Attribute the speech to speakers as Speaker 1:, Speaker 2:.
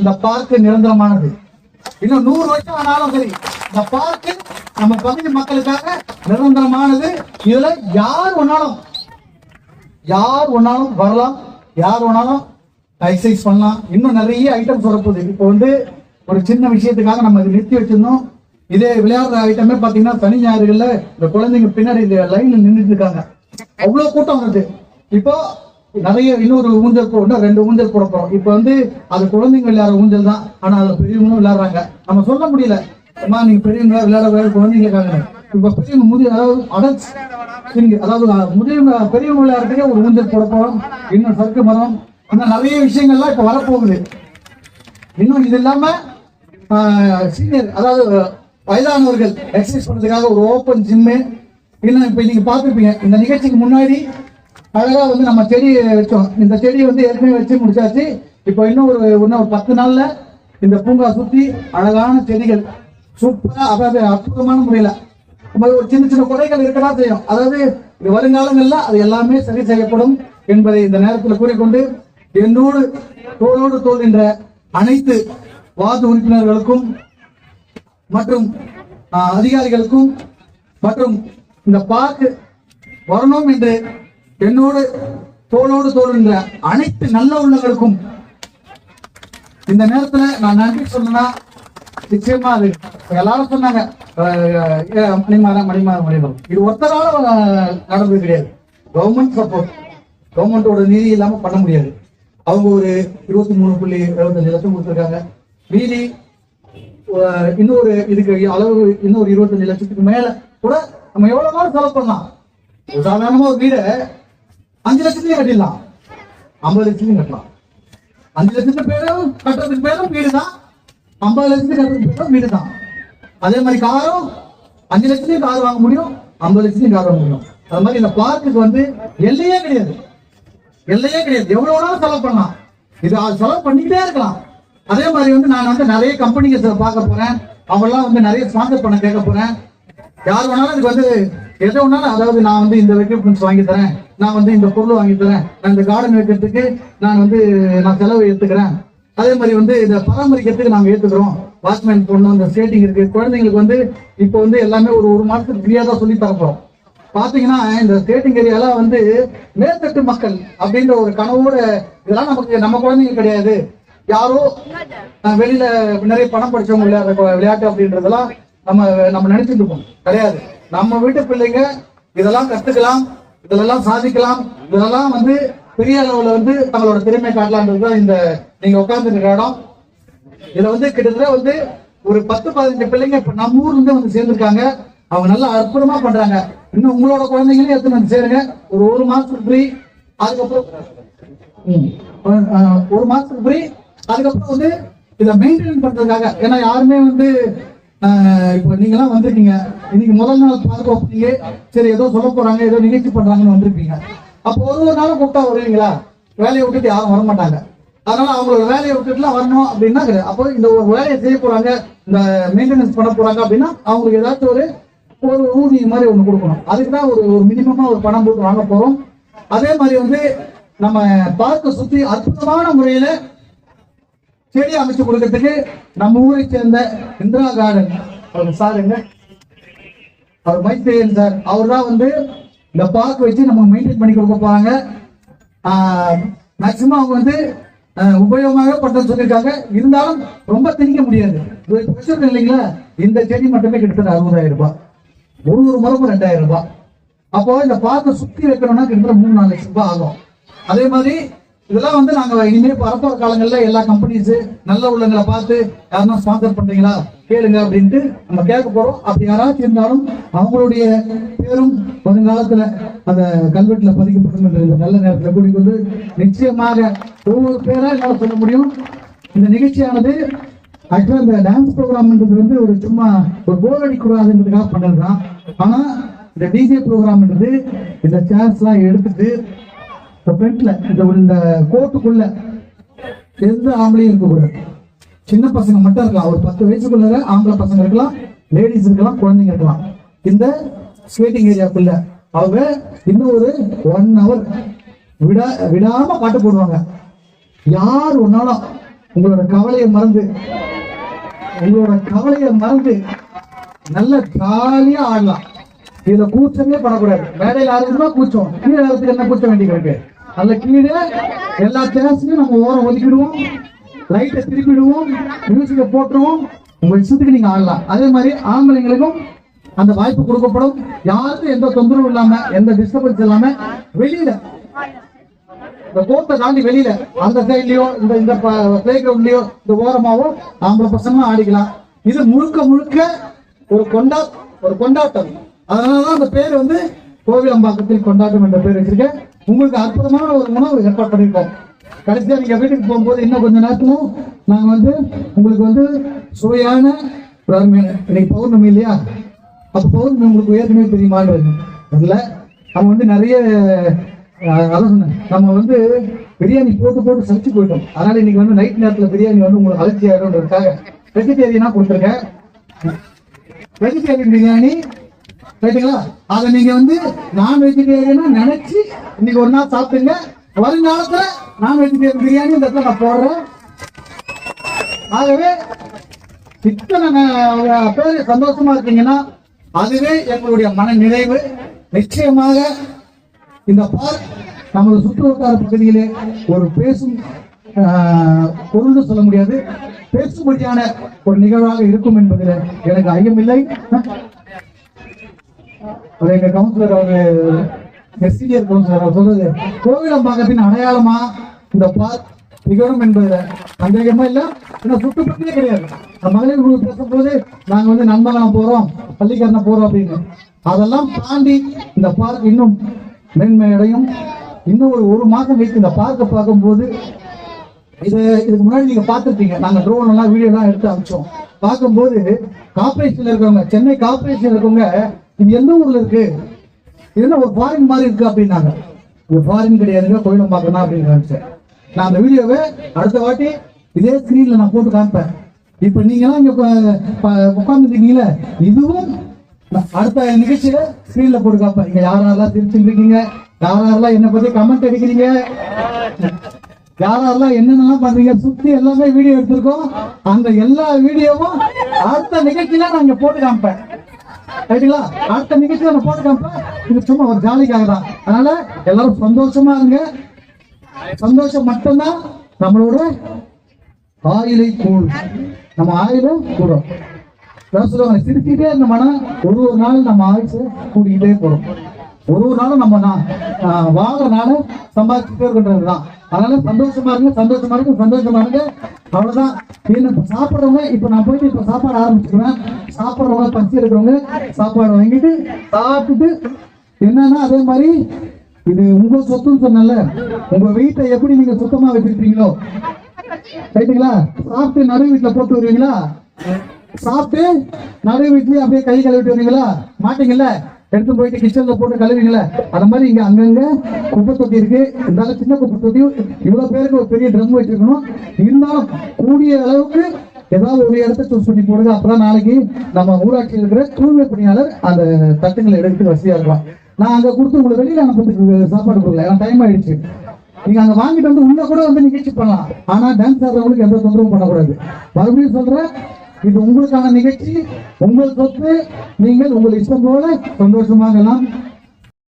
Speaker 1: இந்த பார்க் நிரந்தரமானது. இன்னும் நூறு வருஷம் ஆனாலும் சரி இந்த பார்க் நம்ம பகுதி மக்களுக்காக நிரந்தரமானது. இதுல யார் வேணாலும் யார் ஒன்னாலும் வரலாம் யார் வேணாலும் எக்ஸசைஸ் பண்ணலாம். இன்னும் நிறைய ஐட்டம்ஸ் வரப்போகுது. இப்போ வந்து ஒரு சின்ன விஷயத்துக்காக நம்ம இது நிறுத்தி வச்சிருந்தோம். இதே விளையாடுற ஐட்டமே பாத்தீங்கன்னா சனி ஞாயிறுகள்ல இந்த குழந்தைங்க பின்னாடி இந்த லைன்ல நின்றுட்டு இருக்காங்க. அவ்வளவு கூட்டம் வருது. இப்போ நிறைய இன்னொரு ஊஞ்சல் போட்டு ரெண்டு ஊஞ்சல் போட போறோம். இப்ப வந்து அது குழந்தைங்க விளையாடுற ஊஞ்சல் தான். ஆனா அதுல பெரியவங்களும் விளையாடுறாங்க. நம்ம சொல்ல முடியல. அம்மா நீங்க பெரியவங்க விளையாட விளையாட குழந்தைங்க இருக்காங்க இப்ப பெரியவங்க முதிய அதாவது adults அதாவது முதியவங்க பெரியவங்க விளையாடுறதுக்கே ஒரு ஊஞ்சல் போட போறோம். இன்னும் சர்க்கு மரம். இன்னும் நிறைய விஷயங்கள்லாம் இப்ப வரப்போகுது. இன்னும் இது இல்லாம சீனியர் அதாவது வயதானவர்கள் எக்ஸசைஸ் பண்றதுக்காக ஒரு ஓப்பன் ஜிம்மு இன்னும் இப்ப நீங்க பார்த்திருப்பீங்க இந்த நிகழ்ச்சிக்கு முன்னாடி அழகா வந்து நம்ம செடி வச்சோம் இந்த செடி வந்து ஏற்கனவே வச்சு முடிச்சாச்சு. இப்போ இன்னும் ஒரு இன்னும் ஒரு பத்து நாள்ல இந்த பூங்கா சுத்தி அழகான செடிகள் சூப்பரா அதாவது அற்புதமான முறையில. நம்ம ஒரு சின்ன சின்ன குறைகள் இருக்கதா செய்யும். அதாவது இது வருங்காலங்கள்ல அது எல்லாமே சரி செய்யப்படும் என்பதை இந்த நேரத்தில் கூறிக்கொண்டு என்னோடு தோளோடு தோல் என்ற அனைத்து வார்டு உறுப்பினர்களுக்கும் மற்றும் அதிகாரிகளுக்கும் மற்றும் இந்த பார்க் வரணும் என்று என்னோடு தோளோடு தோல்கின்ற அனைத்து நல்ல உள்ளங்களுக்கும் இந்த நேரத்துல நான் நன்றி சொல்லணும்னா நிச்சயமா அது எல்லாரும் சொன்னாங்க. அஹ், அஹ், மணிமாறன் இது ஒருத்தரால நடந்தது கிடையாது. கவர்மெண்ட் சப்போர்ட் கவர்மெண்டோட நிதி இல்லாம பண்ண முடியாது. அவங்க ஒரு இருபத்தி மூணு புள்ளி எழுபத்தஞ்சு லட்சம் கொடுத்துருக்காங்க. மீதி இன்னொரு இதுக்கு அளவு இன்னொரு இருபத்தஞ்சு லட்சத்துக்கு மேல கூட நம்ம எவ்வளவு நாள் செலவு பண்ணலாம். சாதாரணமா ஒரு வீடை அஞ்சு லட்சத்துலயும் கட்டிடலாம். ஐம்பது லட்சத்துலயும் கட்டலாம். அஞ்சு லட்சத்துக்கு பேரும் கட்டுறதுக்கு பேரும் வீடு தான் ஐம்பது லட்சத்துக்கு கட்டுறதுக்கு பேரும் வீடு தான் அதே மாதிரி காரும் அஞ்சு லட்சத்தையும் கார் வாங்க முடியும் ஐம்பது லட்சத்தையும் கார் வாங்க முடியும். அது மாதிரி இந்த பார்க்குக்கு வந்து எல்லையே கிடையாது. எல்லையே கிடையாது. எவ்வளவு வேணாலும் செலவு பண்ணலாம். இது செலவு பண்ணிக்கிட்டே இருக்கலாம். அதே மாதிரி வந்து நான் வந்து நிறைய கம்பெனிங்க பார்க்க போறேன். அவங்கெல்லாம் வந்து நிறைய ஸ்பான்சர் பண்ண கேட்க போறேன். யார் வேணாலும் இதுக்கு வந்து எதை வேணாலும் அதாவது நான் வந்து இந்த எக்யூப்மெண்ட்ஸ் வாங்கி தரேன் நான் வந்து இந்த பொருள் வாங்கி தரேன் நான் இந்த கார்டன் வைக்கிறதுக்கு நான் வந்து நான் செலவு ஏத்துக்கிறேன். அதே மாதிரி வந்து இதை பராமரிக்கிறதுக்கு நாங்க ஏத்துக்கிறோம். வாட்ச்மேன் பொண்ணு அந்த ஸ்டேட்டிங் இருக்கு. குழந்தைங்களுக்கு வந்து இப்போ வந்து எல்லாமே ஒரு ஒரு மாதத்துக்கு ஃப்ரீயா தான் சொல்லி தரப்போம் பாத்தீங்கன்னா இந்த ஸ்டேட்டிங் ஏரியால வந்து மேற்தட்டு மக்கள் அப்படின்ற ஒரு கனவோட இதெல்லாம் நமக்கு நம்ம குழந்தைங்க கிடையாது. யாரோ வெளியில நிறைய பணம் படிச்சவங்க விளையாடுற விளையாட்டு அப்படின்றதெல்லாம் நம்ம நம்ம நினைச்சிட்டு இருக்கோம். கிடையாது. நம்ம வீட்டு பிள்ளைங்க இதெல்லாம் கத்துக்கலாம் இதெல்லாம் சாதிக்கலாம் இதெல்லாம் வந்து பெரிய அளவுல வந்து தங்களோட திறமை காட்டலான்றதுதான் இந்த நீங்க உட்கார்ந்து இருக்கிற இடம். இதுல வந்து கிட்டத்தட்ட வந்து ஒரு பத்து பதினஞ்சு பிள்ளைங்க இப்ப நம்ம ஊர்ல இருந்து வந்து சேர்ந்திருக்காங்க. அவங்க நல்லா அற்புதமா பண்றாங்க. இன்னும் உங்களோட குழந்தைங்களையும் எடுத்துன்னு வந்து சேருங்க. ஒரு ஒரு மாசத்துக்கு ஃப்ரீ அதுக்கப்புறம் ஒரு மாசத்துக்கு ஃப்ரீ அதுக்கப்புறம் வந்து இதை மெயின்டைன் பண்றதுக்காக. ஏன்னா யாருமே வந்து இப்போ நீங்களாம் வந்திருக்கீங்க இன்னைக்கு முதல் நாள் பார்க்க வந்தீங்க. சரி ஏதோ சொல்ல போறாங்க ஏதோ நிகழ்ச்சி பண்றாங்கன்னு வந்திருப்பீங்க. அப்போ ஒரு ஒரு நாளும் கூப்பிட்டா வருவீங்களா? வேலையை விட்டுட்டு யாரும் வர மாட்டாங்க. அதனால அவங்களோட வேலையை விட்டுட்டுலாம் வரணும் அப்படின்னா அப்போ இந்த ஒரு வேலையை செய்ய போறாங்க இந்த மெயின்டெனன்ஸ் பண்ண போறாங்க அப்படின்னா அவங்களுக்கு ஏதாச்சும் ஒரு ஒரு ஊதியம் மாதிரி ஒன்று கொடுக்கணும். அதுக்கு தான் ஒரு ஒரு மினிமமா ஒரு பணம் போட்டு வாங்க போறோம். அதே மாதிரி வந்து நம்ம பார்க்க சுத்தி அற்புதமான முறையில செடி அமைச்சு கொடுக்கறதுக்கு நம்ம ஊரை சேர்ந்த இந்திரா கார்டன் அவர் சாருங்க அவர் மைத்ரேயன் சார். அவர் தான் வந்து இந்த பார்க் வச்சு நம்ம மெயின்டைன் பண்ணி கொடுக்க போறாங்க. மேக்சிமம் அவங்க வந்து உபயோகமாக பண்றது சொல்லியிருக்காங்க. இருந்தாலும் ரொம்ப திணிக்க முடியாது. இல்லைங்களா? இந்த செடி மட்டுமே கிட்டத்தட்ட அறுபதாயிரம் ரூபாய். ஒரு ஒரு முறைக்கும் ரெண்டாயிரம் ரூபாய். அப்போ இந்த பார்க்க சுத்தி வைக்கணும்னா கிட்டத்தட்ட மூணு நாலு லட்சம் ரூபாய் ஆகும். அதே மாதிரி இதெல்லாம் வந்து நாங்க இனிமே வரப்போற காலங்கள்ல எல்லா கம்பெனிஸ் நல்ல உள்ளங்களை பார்த்து யாருன்னா ஸ்பான்சர் பண்றீங்களா? கேளுங்க அப்படின்ட்டு நம்ம கேட்க போறோம். அப்படி யாராச்சும் இருந்தாலும் அவங்களுடைய பேரும் வருங்காலத்துல அந்த கல்வெட்டுல பதிக்கப்படும் நல்ல நேரத்துல கூடிக்கொண்டு நிச்சயமாக ஒவ்வொரு பேரா என்னால சொல்ல முடியும். இந்த நிகழ்ச்சியானது ஆக்சுவலா இந்த டான்ஸ் ப்ரோக்ராம்ன்றது வந்து ஒரு சும்மா ஒரு போர் அடிக்கூடாதுன்றதுக்காக பண்ணதுதான் ஆனா இந்த டிஜே ப்ரோக்ராம்ன்றது இந்த சேர்ஸ் எல்லாம் எடுத்துட்டு இந்த ஃப்ரண்ட்ல இந்த இந்த கோட்டுக்குள்ள எந்த ஆம்பளையும் இருக்கக்கூடாது. சின்ன பசங்க மட்டும் இருக்கலாம். ஒரு பத்து வயசுக்குள்ள ஆம்பளை பசங்க இருக்கலாம் லேடிஸ் இருக்கலாம் குழந்தைங்க இருக்கலாம். இந்த ஸ்கேட்டிங் ஏரியாக்குள்ள அவங்க இன்னும் ஒரு ஒன் ஹவர் விடா விடாம பாட்டு போடுவாங்க. யார் ஒன்னாலும் உங்களோட கவலையை மறந்து உங்களோட கவலையை மறந்து நல்ல ஜாலியா ஆடலாம். இதுல கூச்சமே பண்ணக்கூடாது மேடையில் ஆடுறதுனா கூச்சம். கீழே என்ன கூச்சம் வேண்டிய கிடக்கு அந்த கீழே எல்லா சேர்ஸையும் நம்ம ஓரம் ஒதுக்கிடுவோம். லைட்டை திருப்பிடுவோம். மியூசிக்கை போட்டுருவோம். உங்க இஷ்டத்துக்கு நீங்க ஆடலாம். அதே மாதிரி ஆம்பளைங்களுக்கும் அந்த வாய்ப்பு கொடுக்கப்படும். யாருக்கும் எந்த தொந்தரவும் இல்லாம எந்த டிஸ்டர்பன்ஸ் இல்லாம வெளியில இந்த கோட்டை தாண்டி வெளியில அந்த சைட்லயோ இந்த இந்த பிளே கிரவுண்ட்லயோ இந்த ஓரமாவோ ஆம்பளை பசங்க ஆடிக்கலாம். இது முழுக்க முழுக்க ஒரு கொண்டா ஒரு கொண்டாட்டம். அதனாலதான் அந்த பேர் வந்து கோவிலம்பாக்கத்தில் கொண்டாட்டம் என்ற பேர் வச்சிருக்கேன். உங்களுக்கு அற்புதமான ஒரு உணவு ஏற்பாடு பண்ணியிருக்கோம் கடைசியாக நீங்கள் வீட்டுக்கு போகும்போது இன்னும் கொஞ்ச நேரத்துல நான் வந்து உங்களுக்கு வந்து சுவையான இன்னைக்கு பௌர்ணமி இல்லையா? அப்போ பௌர்ணமி உங்களுக்கு ஏற்கனவே தெரியுமான்னு அதில் அவங்க வந்து நிறைய அதான் சொன்னேன். நம்ம வந்து பிரியாணி போட்டு போட்டு சலிச்சு போயிட்டோம். அதனால இன்னைக்கு வந்து நைட் நேரத்தில் பிரியாணி வந்து உங்களுக்கு அலர்ஜி ஆயிடும்ன்றதுக்காக. வெஜிடேரியனா கொடுத்துருக்கேன். வெஜிடேரியன் பிரியாணி ரைட்டுங்களா அதை நீங்க வந்து நான் வெஜிடேரியனா நினைச்சு இன்னைக்கு ஒரு நாள் சாப்பிட்டுங்க வருங்காலத்துல நான் வெஜிடேரியன் பிரியாணி இந்த இடத்துல நான் போடுறேன். ஆகவே இத்தனை பேர் சந்தோஷமா இருக்கீங்கன்னா அதுவே எங்களுடைய மன நிறைவு நிச்சயமாக இந்த பார்க் நமது சுற்றுவட்டார பகுதியிலே ஒரு பேசும் ஆஹ், பொருள்னு சொல்ல முடியாது. பேசும்படியான ஒரு நிகழ்வாக இருக்கும் என்பதில் எனக்கு ஐயமில்லை. அவர் எங்க கவுன்சிலர் அவர் சீனியர் கவுன்சிலர் அவர் சொல்றது கோவிலம்பாக்கத்தின் அடையாளமா இந்த பார்க் திகழும் என்பதுல சந்தேகமா இல்ல ஏன்னா சுட்டுப்பட்டே கிடையாது. மகளிர் குழு பேசும்போது நாங்க வந்து நண்பகலம் போறோம் பள்ளிக்கரணம் போறோம் அப்படின்னு. அதெல்லாம் தாண்டி இந்த பார்க் இன்னும் மேன்மையடையும். இன்னும் ஒரு ஒரு மாதம் வைத்து இந்த பார்க்கை பார்க்கும்போது இது இதுக்கு முன்னாடி நீங்க பார்த்திருப்பீங்க. நாங்க ட்ரோன் எல்லாம் வீடியோ எல்லாம் எடுத்து அனுப்பிச்சோம். பார்க்கும்போது கார்பரேஷன்ல இருக்கவங்க சென்னை கார்பரேஷன்ல இருக்கவங்க இது எந்த ஊர்ல இருக்கு? என்ன ஒரு ஃபாரின் மாதிரி இருக்கு அப்படின்னாங்க. இது ஃபாரின் கிடையாதுங்க கோயிலும் பார்க்கணும் அப்படின்னு நினைச்சேன். நான் அந்த வீடியோவை அடுத்த வாட்டி இதே ஸ்கிரீன்ல நான் போட்டு காமிப்பேன். இப்ப நீங்க எல்லாம் இங்க உட்காந்துருக்கீங்களே இதுவும் நான் அடுத்த நிகழ்ச்சியில ஸ்கிரீன்ல போட்டு காப்பேன் இங்க யார் யாரெல்லாம் திருச்சிட்டு இருக்கீங்க யார் யாரெல்லாம் என்னை பத்தி கமெண்ட் அடிக்கிறீங்க? யாரெல்லாம் என்னென்னலாம் பண்றீங்க? சுத்தி எல்லாமே வீடியோ எடுத்திருக்கோம். அந்த எல்லா வீடியோவும் அடுத்த நிகழ்ச்சியில நான் இங்க போட்டு காமிப்பேன். ரைட்டுங்களா அடுத்த நிகழ்ச்சி நம்ம போட்டு இது சும்மா ஒரு ஜாலிக்காக தான் அதனால எல்லாரும் சந்தோஷமா இருங்க. சந்தோஷம் மட்டும்தான் நம்மளோட ஆயிலை கூடும் நம்ம ஆயிலும் கூடும் சொல்லுவாங்க சிரிச்சுட்டே இருந்தோம்னா மனம் ஒரு ஒரு நாள் நம்ம ஆயுசு கூடிக்கிட்டே போறோம் ஒரு ஒரு நாளும் நம்ம நான் ஆஹ், சம்பாதிச்சுட்டே இருக்கின்றது தான் அதனால சந்தோஷமா இருங்க சந்தோஷமா இருக்கு சந்தோஷமா இருங்க. அவ்வளவுதான். என்ன இப்ப சாப்பிடுறவங்க இப்ப நான் போயிட்டு இப்ப சாப்பாடு ஆரம்பிச்சுக்குவேன் சாப்பிடுறவங்க பசி இருக்கிறவங்க சாப்பாடு வாங்கிட்டு சாப்பிட்டுட்டு என்னன்னா அதே மாதிரி இது உங்க சொத்துன்னு சொன்னல உங்க வீட்டை எப்படி நீங்க சுத்தமா வச்சிருக்கீங்களோ ரைட்டுங்களா சாப்பிட்டு நடு வீட்டுல போட்டு வருவீங்களா? சாப்பிட்டு நடு வீட்லயே அப்படியே கை கழுவிட்டு வருவீங்களா? மாட்டீங்கல்ல? எடுத்து போயிட்டு கிச்சன்ல போட்டு கழுவிங்களே அந்த மாதிரி இங்க அங்கங்க குப்பை தொட்டி இருக்கு. இருந்தாலும் சின்ன குப்பை தொட்டி. இவ்வளவு பேருக்கு ஒரு பெரிய ட்ரம் வச்சிருக்கணும். இருந்தாலும் கூடிய அளவுக்கு ஏதாவது ஒரு இடத்த சூஸ் பண்ணி போடுங்க. அப்பதான் நாளைக்கு நம்ம ஊராட்சியில் இருக்கிற தூய்மை பணியாளர் அந்த தட்டுங்களை எடுத்து வசதியா இருக்கலாம். நான் அங்க கொடுத்து உங்களுக்கு வெளியில அனுப்புறதுக்கு சாப்பாடு கொடுக்கல. ஏன்னா டைம் ஆயிடுச்சு. நீங்க அங்க வாங்கிட்டு வந்து உள்ள கூட வந்து நிகழ்ச்சி பண்ணலாம். ஆனா டான்ஸ் ஆடுறவங்களுக்கு எந்த தொந்தரவும் பண்ணக்கூடாது. மறுபடியும் சொல்றேன் இது உங்களுக்கான நிகழ்ச்சி. உங்கள் சொத்து. நீங்கள் உங்கள் இஷ்டம் போல சந்தோஷமாக எல்லாம்